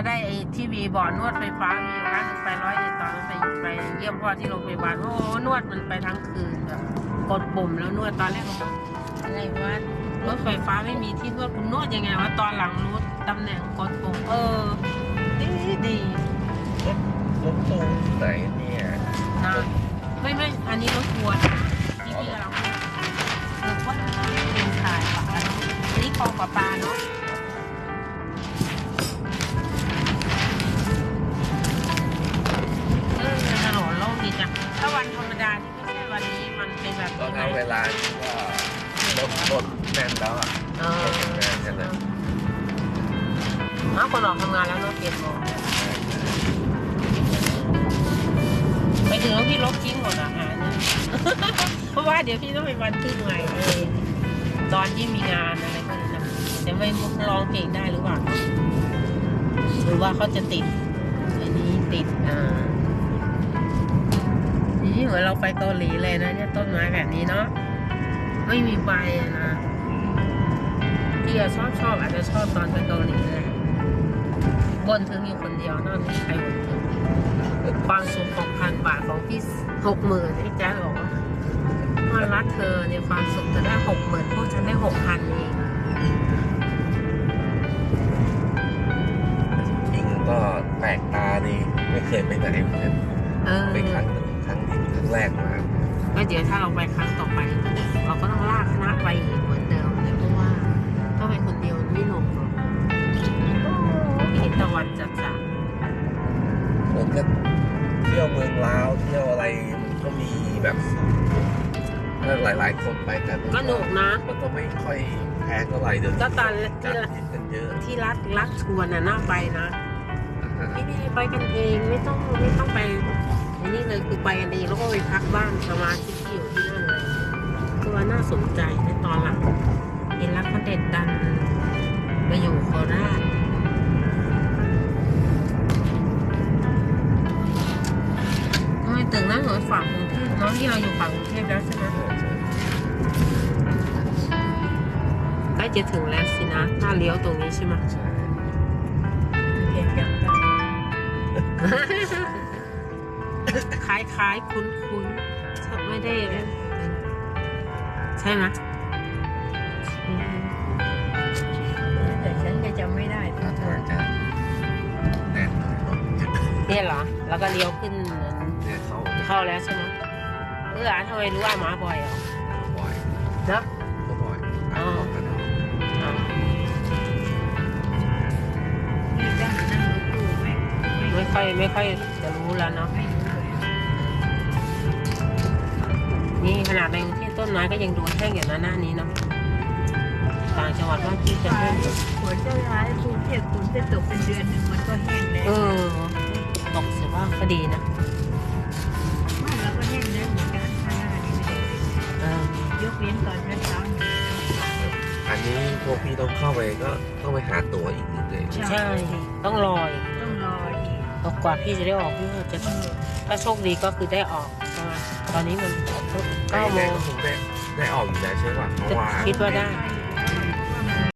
ก็ได้ไอ้ที่มีบ่อนวดไฟฟ้ามีอยู่ครั้งหนึงไปร้อยเอ็ดตอนนั้นไปไปเยี่ยมพ่อที่โรงพยาบาลโอ้โหนวดมันไปทั้งคืนแบบกดปุ่มแล้วนวดตอนแรกก็อะไรวะรถไฟฟ้าไม่มีที่นวดคุณนวดยังไงวะตอนหลังรู้ตำแหน่งกดปุ่มเออ ดีดีรถตู้ไหนเนี่ยนะไม่ไม่อันนี้รถทัวร์ที่พี่กำลังพูดคือว่าเป็นขายปะอันนี้คลองปลาปลาเนาะ ตอนนี้ไหมเอาเวลาที่ว่ารถรถแน่นแล้วอะเออรถแน่นกันนะอ้าวคนออกทำงานแล้วเนาะเปลี่ยนโมงไปถึงแล้วพี่ลบทิ้งหมดอาหารเนี่ย เพราะว่าเดี๋ยวพี่ต้องไปวันทึกใหม่เองตอนที่มีงานอะไรพวกนี้นะจะไม่ร้องเพลงได้หรือเปล่าหรือว่าเขาจะติดอันนี้ติดอ่านี่เห มือนเราไปเกาหลีเลยนะเนี่ยต้นไม้แบบนี้เนาะไม่มีใบอะนะที่อะชอบชอบอาจจะชอบตอนไปเกาหลีแหละบนถึงอยู่คนเดียวนอกนี้ใครบนถึงความสุขของพันบาทของพี่หกหมื่นที่แจ๊คบอกว่าว่ารักเธอเนี่ยความสุขจะได้หกหมื่นพวกฉันได้หกพันเองจริงก็แปลกตาดีไม่เคยไปไหนเหมือนกันเออไปครั้งหนึ่งครั้งนี้ครั้ง แรกมาก็เดี๋ยวถ้าเราไปครั้งต่อไป เราก็ต้องลากคณะไปอีกเหมือนเดิมเลยเพราะว่าถ้าไปคนเดียวมันไม่หนุกหรอกเห็นตะวันจัดจ้าเหมือนกับเที่ยวเมืองลาวเที่ยวอะไรมันก็มีแบบถ้าหลายๆคนไปกันก็หนุกนะมันก็ไม่ค่อยแพงเท่าไหร่เดี๋ยวก็ตอนจัที่ดกินกันเยอะที่รัดรักชวนน่ะน่าไปนะอ่าฮะไม่ได้ไปกันเองไม่ต้องไม่ต้องไป อันนี้เลยคือไปกันเองแล้วก็ไปพักบ้านสมาชิกที่อยู่ที่นั่นเลยคือว่าน่าสนใจในตอนหลังเห็นรักเขาเด็ดดันมาอยู่โคราชทำไมตึกนั้นเหมือนฝั่งกรุงเทพน้องที่เราอยู่ฝั่งกรุงเทพแล้วใช่ไหมใกล้จะถึงแล้วสินะ ถ้าเลี้ยวตรงนี้ใช่ไหมใช่เพียง จำได้คล้ายๆคุ้นๆถ้าไม่ได้เล่นใช่ไหมอืมแต่ฉันก็จำไม่ได้ท่าทางจะแน่นหน่อยเนี่ยเหรอ แล้วก็เลี้ยวขึ้นเนี่ยเข้าเข้าแล้วใช่ไหมเอออะทำไมรู้ว่าหมาบ่อยเหรอบ่อยเนอะก็บ่อยอ่านออกกันเอาอะพี่ก็นั่งรถตู้ไม่ไม่ค่อยไม่ค่อยจะรู้แล้วเนาะ นี่ขนาดในกรุงเทพต้นไม้ก็ยังดูแห้งอยู่นะหน้านี้เนาะต่างจังหวัดบางที่จะแห้งฝนจะร้ายกรุงเทพฝนจะตกเป็นเดือนหนึ่งมันก็แห้งแล้วเออตกเสียบ้างก็ดีนะบ้านเราก็แห้งแล้วเหมือนกันข้างหน้านี่ไม่ได้เออยกเว้นตอนเช้าๆนี่อันนี้พวกพี่ต้องเข้าไปก็ต้องไปหาตั๋วอีกหนึ่งเลยใช่ ต้องรออีก ต้องรออีกตกกว่าพี่จะได้ออกพี่ก็จะเออถ้าโชคดีก็คือได้ออกใช่ไหมตอนนี้มันเก้าโมได้งก็คงได้ได้ออกอยู่แล้วใช่ป่ะเพราะว่าคิดว่าได้ได้